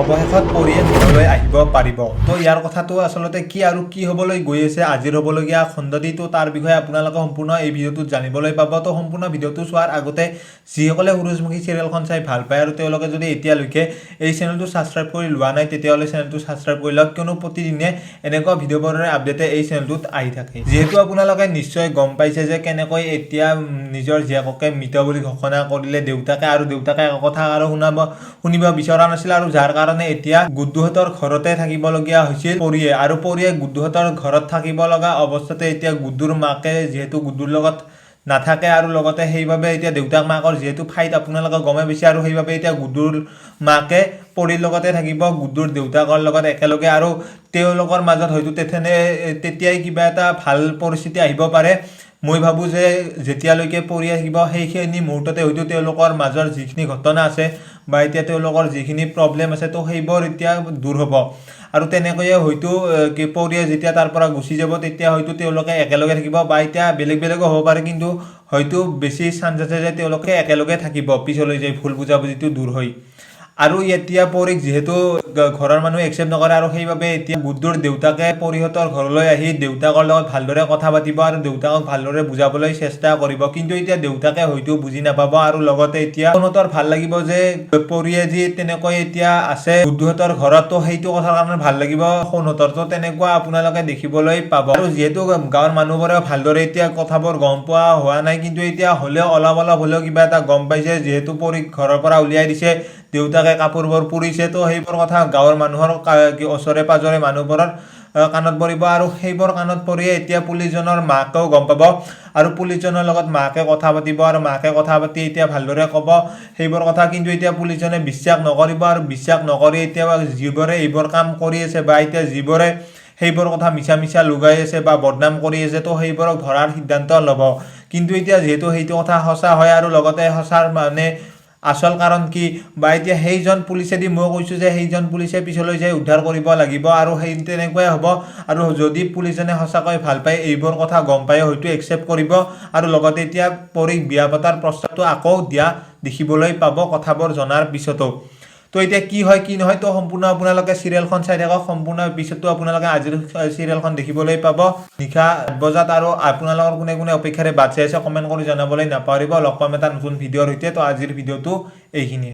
অৱশেষত পৰিয়ে ঘৰলৈ আহিব পাৰিব। তো ইয়াৰ কথাটো আচলতে কি আৰু কি হ'বলৈ গৈ আছে আজিৰ হ'বলগীয়া খণ্ডটিটো তাৰ বিষয়ে আপোনালোকে সম্পূৰ্ণ এই ভিডিঅ'টোত জানিবলৈ পাব। তো সম্পূৰ্ণ ভিডিঅ'টো চোৱাৰ আগতে যিসকলে সূৰজমুখী চিৰিয়েলখন চাই ভালো পায় আৰু তেওঁলোকে যদি এতিয়ালৈকে এই চেনেলটো ছাবস্ক্ৰাইব কৰি লোৱা নাই, তেতিয়াহ'লে চেনেলটো ছাবস্ক্ৰাইব কৰি লওক। কিয়নো প্ৰতিদিনে এনেকুৱা ভিডিঅ'বোৰৰ আপডেটে এই চেনেলটোত আহি থাকে। যিহেতু আপোনালোকে নিশ্চয় গম পাইছে যে কেনেকৈ এতিয়া নিজৰ জীয়েককে মৃত বুলি ঘোষণা কৰিলে দেউতাকে আৰু দেউতাকে একো কথা আৰু শুনাব, শুনিব বিচৰা নাছিল আৰু যাৰ কাৰণে এতিয়া গুড্ডুহঁতৰ ঘৰতে থাকিবলগীয়া হৈছিল পৰিয়ে। আৰু পৰিয়ে গুড্ডুহঁতৰ ঘৰত থাকিব লগা অৱস্থাতে এতিয়া গুড্ডুৰ মাকে যিহেতু গুড্ডুৰ লগত নাথাকে আৰু লগতে সেইবাবে এতিয়া দেউতাক মাকৰ যিহেতু ফাইট আপোনালোকে গমে পাইছে আৰু সেইবাবে এতিয়া গুড্ডুৰ মাকে পৰিৰ লগতে থাকিব, গুড্ডুৰ দেউতাকৰ লগত একেলগে আৰু তেওঁলোকৰ মাজত হয়তো তেথেনে, তেতিয়াই কিবা এটা ভালো পৰিস্থিতি আহিব পাৰে। মই ভাবোঁ যে যেতিয়ালৈকে পৰি আহিব সেইখিনি মুহূৰ্ততে হয়তো তেওঁলোকৰ মাজৰ যিখিনি ঘটনা আছে বা এতিয়া তেওঁলোকৰ যিখিনি প্ৰব্লেম আছে, তো সেইবোৰ এতিয়া দূৰ হ'ব। আৰু তেনেকৈয়ে হয়তো কি পৰিয়ে যেতিয়া তাৰ পৰা গুচি যাব, তেতিয়া হয়তো তেওঁলোকে একেলগে থাকিব বা এতিয়া বেলেগ বেলেগো হ'ব পাৰে, কিন্তু হয়তো বেছি চান্স আছে যে তেওঁলোকে একেলগে থাকিব, পিছলৈ যায় ভুল বুজাবুজিটো দূৰ হৈ। আৰু এতিয়া পৰিক যিহেতু ঘৰৰ মানুহে একচেপ্ট নকৰে আৰু সেইবাবে এতিয়া গুড্ডুৰ দেউতাকে পৰিহঁতৰ ঘৰলৈ আহি দেউতাকৰ লগত ভালদৰে কথা পাতিব আৰু দেউতাকক ভালদৰে বুজাবলৈ চেষ্টা কৰিব। কিন্তু এতিয়া দেউতাকে হয়তো বুজি নাপাব আৰু লগতে এতিয়া সোণতৰ ভালো লাগিব যে পৰিয়ে যি তেনেকৈ এতিয়া আছে গুড্ডুহঁতৰ ঘৰত, তো সেইটো কথাৰ কাৰণে ভালো লাগিব সোণহঁতৰ তো তেনেকুৱা আপোনালোকে দেখিবলৈ পাব। আৰু যিহেতু গাঁৱৰ মানুহবোৰে ভালদৰে এতিয়া কথাবোৰ গম পোৱা হোৱা নাই, কিন্তু এতিয়া হ'লেও অলপ অলপ হ'লেও কিবা এটা গম পাইছে। যিহেতু পৰি ঘৰৰ পৰা উলিয়াই দিছে দেউতাকে কাপোৰবোৰ পুৰিছে, তো সেইবোৰ কথা গাঁৱৰ মানুহৰ ওচৰে পাজৰে মানুহবোৰৰ কাণত পৰিব আৰু সেইবোৰ কাণত পৰিয়ে এতিয়া পুলিচজনৰ মাকেও গম পাব আৰু পুলিচজনৰ লগত মাকে কথা পাতিব আৰু মাকে কথা পাতি এতিয়া ভালদৰে ক'ব সেইবোৰ কথা। কিন্তু এতিয়া পুলিচজনে বিশ্বাস নকৰিব আৰু বিশ্বাস নকৰি এতিয়া যিবোৰে এইবোৰ কাম কৰি আছে বা এতিয়া যিবোৰে সেইবোৰ কথা মিছা মিছা লুগাই আছে বা বদনাম কৰি আছে, তো সেইবোৰক ধৰাৰ সিদ্ধান্ত ল'ব। কিন্তু এতিয়া যিহেতু সেইটো কথা সঁচা হয় আৰু লগতে সঁচাৰ মানে আচল কাৰণ কি? বা এতিয়া সেইজন পুলিচেদি মই কৈছোঁ যে সেইজন পুলিচে পিছলৈ যাই উদ্ধাৰ কৰিব লাগিব আৰু সেই তেনেকুৱাই হ'ব। আৰু যদি পুলিচজনে সঁচাকৈ ভালো পায়, এইবোৰ কথা গম পায় হয়তো একচেপ্ট কৰিব। আৰু লগতে এতিয়া পৰীক বিয়া পতাৰ প্ৰস্তাৱটো আকৌ দিয়া দেখিবলৈ পাব কথাবোৰ জনাৰ পিছতো। তো এতিয়া কি হয়, কি নহয়, তো সম্পূৰ্ণ আপোনালোকে চিৰিয়েলখন চাই থাকক। সম্পূৰ্ণ পিছতো আপোনালোকে আজিৰ চিৰিয়েলখন দেখিবলৈ পাব। নিশা আঠ বজাত আৰু আপোনালোকৰ কোনে কোনে অপেক্ষাৰে বাট চাই আছে কমেণ্ট কৰি জনাবলৈ নাপাহৰিব। লগ পাম এটা নতুন ভিডিঅ'ৰ সৈতে। তো আজিৰ ভিডিঅ'টো এইখিনিয়ে।